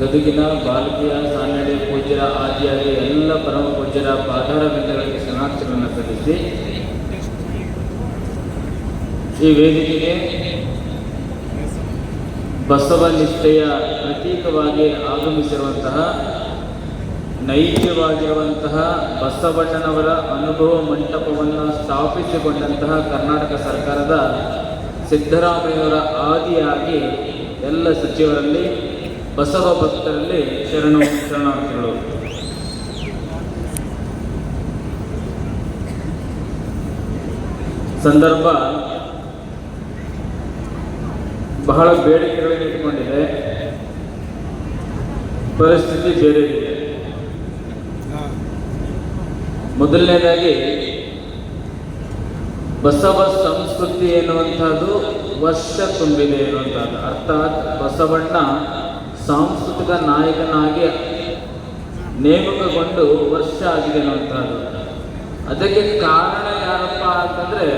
ಗದುಗಿನ ಬಾಲಕಿಯ ಸಾನ್ನಡೆ ಪೂಜ್ಯರ ಆದಿಯಾಗಿ ಎಲ್ಲ ಪರಮ ಪೂಜ್ಯರ ಪಾದಾರ ಬಿಂದಗಳಿಗೆ ಶರಣಾರ್ಥಿಗಳನ್ನು ಸಲ್ಲಿಸಿ ಈ ವೇದಿಕೆಗೆ ಬಸವ ನಿಷ್ಠೆಯ ಪ್ರತೀಕವಾಗಿ ಆಗಮಿಸಿರುವಂತಹ, ನೈಜವಾಗಿರುವಂತಹ ಬಸವಣ್ಣನವರ ಅನುಭವ ಮಂಟಪವನ್ನು ಸ್ಥಾಪಿಸಿಕೊಂಡಂತಹ ಕರ್ನಾಟಕ ಸರ್ಕಾರದ ಸಿದ್ದರಾಮಯ್ಯವರ ಆದಿಯಾಗಿ ಎಲ್ಲ ಸಚಿವರಲ್ಲಿ ಬಸವ ಭಕ್ತರಲ್ಲಿ ಶರಣು, ಶರಣಾರ್ಥಿಗಳು. ಸಂದರ್ಭ ಬಹಳ ಬೇಡಿಕೆಗಳನ್ನು ಇಟ್ಕೊಂಡಿದೆ ಪರಿಸ್ಥಿತಿ ಬೇರೆ ಇದೆ ಮೊದಲನೇದಾಗಿ, ಬಸವ ಸಂಸ್ಕೃತಿ ಎನ್ನುವಂಥದ್ದು ವರ್ಷ ತುಂಬಿದೆ ಎನ್ನುವಂಥದ್ದು. ಅರ್ಥಾತ್ ಬಸವಣ್ಣ ಸಾಂಸ್ಕೃತಿಕ ನಾಯಕನಾಗಿ ನೇಮಕಗೊಂಡು ವರ್ಷ ಆಗಿದೆ ಅನ್ನುವಂಥದ್ದು. ಅದಕ್ಕೆ ಕಾರಣ ಯಾರಪ್ಪ ಅಂತಂದ್ರೆ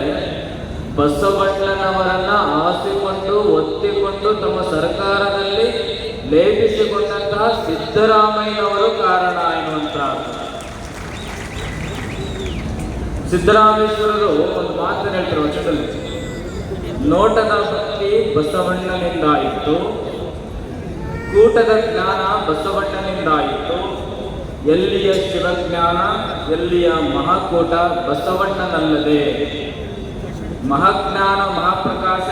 ಬಸವಣ್ಣನವರನ್ನ ಆಸಿಕೊಂಡು ಒತ್ತಿಕೊಂಡು ತಮ್ಮ ಸರ್ಕಾರದಲ್ಲಿ ಲೇಪಿಸಿಕೊಂಡಂತಹ ಸಿದ್ದರಾಮಯ್ಯನವರು ಕಾರಣ ಎನ್ನುವಂಥದ್ದು. ಸಿದ್ದರಾಮೇಶ್ವರರು ಒಂದು ಮಾತನ್ನು ಹೇಳ್ತಾರೆ ವಚನದಲ್ಲಿ. ನೋಟದ ಭಕ್ತಿ ಬಸವಣ್ಣನಿಂದಾಯಿತು ಕೂಟದ ಜ್ಞಾನ ಬಸವಣ್ಣನಿಂದಾಯಿತು. ಎಲ್ಲಿಯ ಶಿವಜ್ಞಾನ, ಎಲ್ಲಿಯ ಮಹಾಕೂಟ ಬಸವಣ್ಣನಲ್ಲದೆ. ಮಹಾಜ್ಞಾನ, ಮಹಾಪ್ರಕಾಶ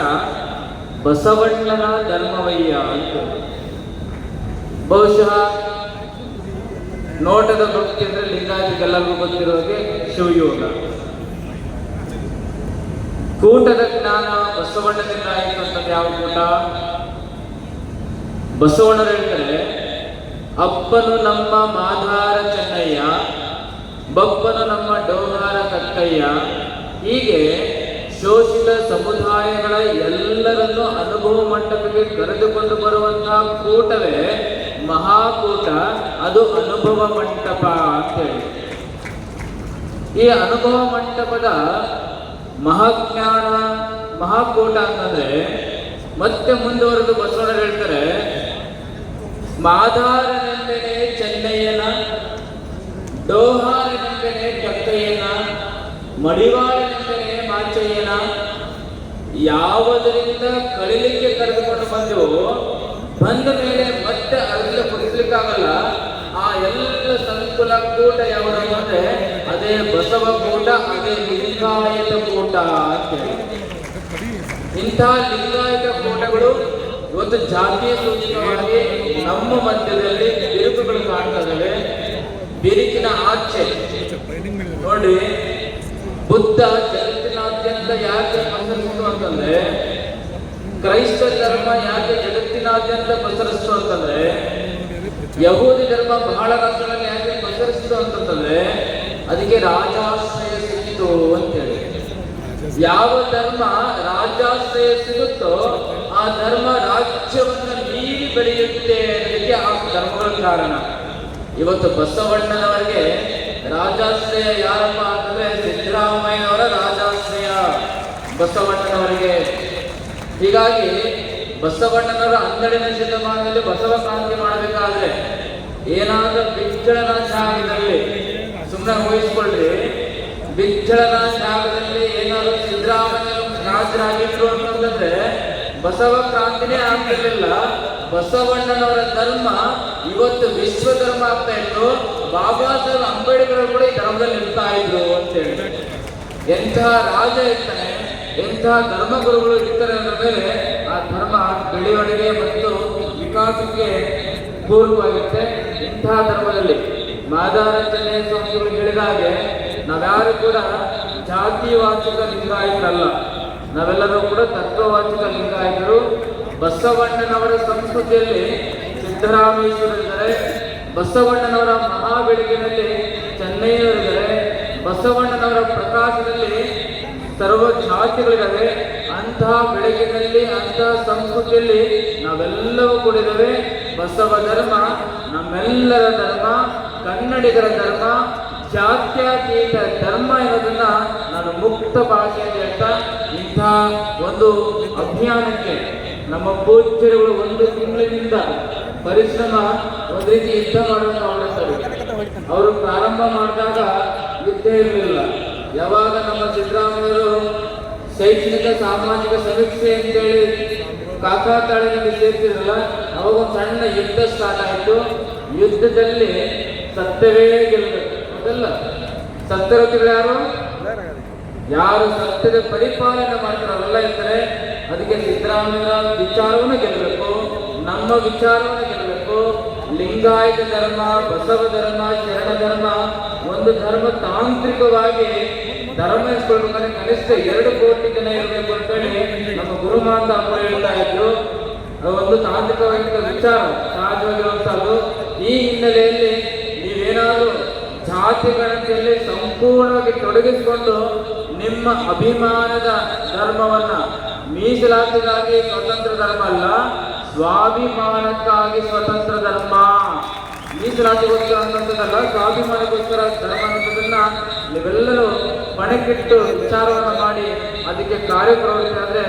ಬಸವಣ್ಣನ ಧರ್ಮವಯ್ಯ ಅಂತ ಬಹುಶಃ ನೋಟದ ಭಕ್ತಿ ಅಂದ್ರೆ ಲಿಂಗಾದಿಗೆಲ್ಲರಿಗೂ ಗೊತ್ತಿರೋ ಹಾಗೆ ಶಿವಯೋಗ. ಕೂಟದ ಜ್ಞಾನ ಬಸವಣ್ಣನಿಂದ ಆಯಿತು ಅಂತಂದ್ರೆ ಯಾವ ಕೂಟ? ಬಸವಣ್ಣರು ಹೇಳ್ತಾರೆ ಅಪ್ಪನು ನಮ್ಮ ಮಾಧಾರ ಚೆನ್ನಯ್ಯ ಬಪ್ಪನು ನಮ್ಮ ಡೋಹಾರ ಕಕ್ಕಯ್ಯ, ಹೀಗೆ ಶೋಷಿತ ಸಮುದಾಯಗಳ ಎಲ್ಲರನ್ನು ಅನುಭವ ಮಂಟಪಕ್ಕೆ ಕರೆದುಕೊಂಡು ಬರುವಂತಹ ಕೂಟವೇ ಮಹಾಕೂಟ, ಅದು ಅನುಭವ ಮಂಟಪ ಅಂತೇಳಿ. ಈ ಅನುಭವ ಮಂಟಪದ ಮಹಾಜ್ಞಾನ ಮಹಾಕೂಟ ಅಂತಂದ್ರೆ ಮತ್ತೆ ಮುಂದುವರೆದು ಬಸವಣ್ಣ ಹೇಳ್ತಾರೆ ಮಾಧಾರನೆಂದೆನೆ ಚೆನ್ನಯ್ಯನ ಡೋಹಾರನೆಂದೆನೆ ಕಕ್ಕಯ್ಯನ ಮಡಿವಾಳನೆಂದೆನೆ ಮಾಚಯ್ಯನ ಯಾವುದರಿಂದ ಕಳಿಲಿಕ್ಕೆ ಕರೆದುಕೊಂಡು ಬಂದು ಬಂದ ಮೇಲೆ ಮತ್ತೆ ಅದರಿಂದ ಕುಡಿಸ್ಲಿಕ್ಕಾಗಲ್ಲ. ಆ ಎಲ್ಲ ಸಂಕುಲ ಕೂಟ ಯಾವುದು ಅಂದ್ರೆ ಅದೇ ಬಸವ ಕೂಟ, ಅದೇ ಲಿಂಗಾಯತ ಕೂಟ ಅಂತ ಹೇಳಿ. ಇಂಥ ಲಿಂಗಾಯತ ಕೂಟಗಳು ಇವತ್ತು ಜಾತಿಯ ಸೂಚಕವಾಗಿ ನಮ್ಮ ಮಧ್ಯದಲ್ಲಿ ಬಿರುಕುಗಳು ಕಾಣ್ತಾ ಬಿರುಕಿನ ಆಚೆ. ನೋಡಿ, ಬುದ್ಧ ಜಗತ್ತಿನಾದ್ಯಂತ ಯಾಕೆ ಪಸರಿಸ್ತು ಅಂತಂದ್ರೆ, ಕ್ರೈಸ್ತ ಧರ್ಮ ಯಾಕೆ ಜಗತ್ತಿನಾದ್ಯಂತ ಪಸರಿಸ್ತು ಅಂತಂದ್ರೆ, ಯಹೂದಿ ಧರ್ಮ ಬಹಳ ರಾಷ್ಟ್ರಗಳಲ್ಲಿ ಯಾಕೆ ಪಸರಿಸ್ತು ಅಂತಂದ್ರೆ, ಅದಕ್ಕೆ ರಾಜಾಶ್ರಯ ಸಿಕ್ಕಿತು ಅಂತ ಹೇಳಿ ಯಾವ ಧರ್ಮ ರಾಜಾಶ್ರಯ ಸಿಗುತ್ತೋ ಧರ್ಮ ರಾಜ್ಯವನ್ನು ಮೀರಿ ಬೆಳೆಯುತ್ತೆ ಅನ್ನೋದಕ್ಕೆ ಆ ಧರ್ಮಗಳ ಕಾರಣ. ಇವತ್ತು ಬಸವಣ್ಣನವರಿಗೆ ರಾಜಾಶ್ರಯ ಯಾರಪ್ಪ ಅಂತಂದ್ರೆ ಸಿದ್ದರಾಮಯ್ಯನವರ ರಾಜಾಶ್ರಯ ಬಸವಣ್ಣನವರಿಗೆ. ಹೀಗಾಗಿ ಬಸವಣ್ಣನವರ ಹನ್ನೆರಡನೇ ಶತಮಾನದಲ್ಲಿ ಬಸವ ಕ್ರಾಂತಿ ಮಾಡಬೇಕಾದ್ರೆ ಏನಾದರೂ ಬಿಜ್ಜಳನ ಜಾಗದಲ್ಲಿ ಸುಮ್ಮನೆ ಊಹಿಸ್ಕೊಳ್ರಿ ಬಿಜ್ಜಳನ ಬಸವ ಕ್ರಾಂತಿನೇ ಆಗ್ತಿರ್ಲಿಲ್ಲ ಬಸವಣ್ಣನವರ ಧರ್ಮ ಇವತ್ತು ವಿಶ್ವ ಧರ್ಮ ಆಗ್ತಾ ಇತ್ತು. ಬಾಬಾ ಸಾಹೇಬ್ ಅಂಬೇಡ್ಕರ್ ಕೂಡ ಈ ಧರ್ಮದಲ್ಲಿ ಇರ್ತಾ ಇದ್ರು ಅಂತ ಹೇಳಿ ಎಂತಹ ರಾಜ ಇರ್ತಾನೆ ಎಂತಹ ಧರ್ಮಗುರುಗಳು ಇರ್ತಾರೆ ಅನ್ನೋ ಮೇಲೆ ಆ ಧರ್ಮ ಬೆಳವಣಿಗೆ ಮತ್ತು ವಿಕಾಸಕ್ಕೆ ಪೂರ್ವವಾಗಿರುತ್ತೆ ಇಂತಹ ಧರ್ಮದಲ್ಲಿ ಮಾದಾರಂಜನೆ ಸ್ವಾಮಿಗಳು ಹೇಳಿದ ಹಾಗೆ ನಾವ್ಯಾರು ಕೂಡ ಜಾತಿವಾಚಕ ಲಿಂಗಾಯತರಲ್ಲ. ನಾವೆಲ್ಲರೂ ಕೂಡ ತತ್ವವಾಚಕ ಲಿಂಗಾಯತರು. ಬಸವಣ್ಣನವರ ಸಂಸ್ಕೃತಿಯಲ್ಲಿ ಸಿದ್ದರಾಮೇಶ್ವರರಿದ್ದಾರೆ. ಬಸವಣ್ಣನವರ ಮಹಾ ಚೆನ್ನೈಯವರಿದ್ದಾರೆ ಚೆನ್ನಯ್ಯನವರಿದ್ದಾರೆ. ಬಸವಣ್ಣನವರ ಪ್ರಕಾಶದಲ್ಲಿ ಸರ್ವ ಜಾತಿಗಳಿದ್ದಾವೆ ಅಂತಹ ಬೆಳಕಿನಲ್ಲಿ ಅಂತಹ ಸಂಸ್ಕೃತಿಯಲ್ಲಿ ನಾವೆಲ್ಲವೂ ಕೂಡಿದ್ದೇವೆ ಬಸವ ಧರ್ಮ, ನಮ್ಮೆಲ್ಲರ ಧರ್ಮ, ಕನ್ನಡಿಗರ ಧರ್ಮ ಜಾತ್ಯತೀತ ಧರ್ಮ ಇರೋದನ್ನ ನಾನು ಮುಕ್ತ ಭಾಷೆಯಲ್ಲಿ ಹೇಳ್ತಾ ಇಂಥ ಒಂದು ಅಭಿಯಾನಕ್ಕೆ ನಮ್ಮ ಪೂಜ್ಯರುಗಳು ಒಂದು ತಿಂಗಳಿನಿಂದ ಪರಿಶ್ರಮ, ಒಂದು ರೀತಿ ಯುದ್ಧ ಮಾಡುವಂತ ಅವರೇ ಅವರು ಪ್ರಾರಂಭ ಮಾಡಿದಾಗ ಯುದ್ಧ ಇರಲಿಲ್ಲ. ಯಾವಾಗ ನಮ್ಮ ಸಿದ್ದರಾಮಯ್ಯರು ಶೈಕ್ಷಣಿಕ, ಸಾಮಾಜಿಕ ಸಮೀಕ್ಷೆ ಅಂತೇಳಿ ಕಾಕಾ ತಾಳಿನಲ್ಲಿ ಸೇರ್ತಿರಲ್ಲ ಅವಾಗ ಸಣ್ಣ ಯುದ್ಧ ಸ್ಟಾರ್ಟ್ ಆಯಿತು. ಯುದ್ಧದಲ್ಲಿ ಸತ್ಯವೇ ಗೆಲ್ಲಬೇಕು ಅದಲ್ಲ ಸತ್ಯರಥಿಗಳು ಯಾರು? ಯಾರು ಸತ್ಯದ ಪರಿಪಾಲನೆ ಮಾಡ್ತಾರಲ್ಲ ಇದ್ದರೆ ಅದಕ್ಕೆ ಸಿದ್ದರಾಮಯ್ಯ ವಿಚಾರವನ್ನು ಗೆಲ್ಲಬೇಕು ನಮ್ಮ ವಿಚಾರವನ್ನು ಗೆಲ್ಲಬೇಕು ಲಿಂಗಾಯತ ಧರ್ಮ, ಬಸವ ಧರ್ಮ, ಶರಣ ಧರ್ಮ ಒಂದು ಧರ್ಮ ತಾಂತ್ರಿಕವಾಗಿ ಧರ್ಮ ಎಸ್ಕೊಳ್ಬೇಕಂದ್ರೆ ಕನಿಷ್ಠ ಎರಡು ಕೋಟಿ ಜನ ಇರಬೇಕು ಅಂತೇಳಿ ನಮ್ಮ ಗುರುಮಾಂತ ಅವರು ಹೇಳ್ತಾ ಇದ್ರು. ಒಂದು ತಾಂತ್ರಿಕವಾಗಿದ್ದ ವಿಚಾರ. ಜಾತಿ ಗಣತಿಯಲ್ಲಿ ಸಂಪೂರ್ಣವಾಗಿ ತೊಡಗಿಸಿಕೊಂಡು ನಿಮ್ಮ ಅಭಿಮಾನದ ಧರ್ಮವನ್ನ ಮೀಸಲಾತಿಗಾಗಿ ಸ್ವತಂತ್ರ ಧರ್ಮ ಅಲ್ಲ, ಸ್ವಾಭಿಮಾನಕ್ಕಾಗಿ ಸ್ವತಂತ್ರ ಧರ್ಮ. ಮೀಸಲಾತಿಗೋಸ್ಕರ ಅನ್ನೋದಲ್ಲ ಸ್ವಾಭಿಮಾನಕ್ಕೋಸ್ಕರ ಧರ್ಮ ಅನ್ನೋದನ್ನ ನೀವೆಲ್ಲರೂ ಪಣಕ್ಕಿಟ್ಟು ವಿಚಾರವನ್ನು ಮಾಡಿ ಅದಕ್ಕೆ ಕಾರ್ಯಪ್ರವೃತ್ತಿ ಆದರೆ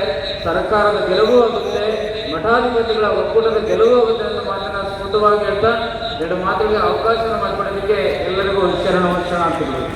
ಸರ್ಕಾರದ ಗೆಲುವು ಆಗುತ್ತೆ, ಮಠಾಧಿಪತಿಗಳ ಒಕ್ಕೂಟದ ಗೆಲುವು ಆಗುತ್ತೆ ಅಂತ ಮಾತನ್ನ ಸ್ಫುಟವಾಗಿ ಹೇಳ್ತಾ ಎರಡು ಮಾತುಗಳಿಗೆ ಅವಕಾಶ ಮಾಡಿಕೊಡೋದಕ್ಕೆ ಎಲ್ಲರಿಗೂ ಶರಣ ಶರಣ ಆಗ್ತಿದ್ದೀವಿ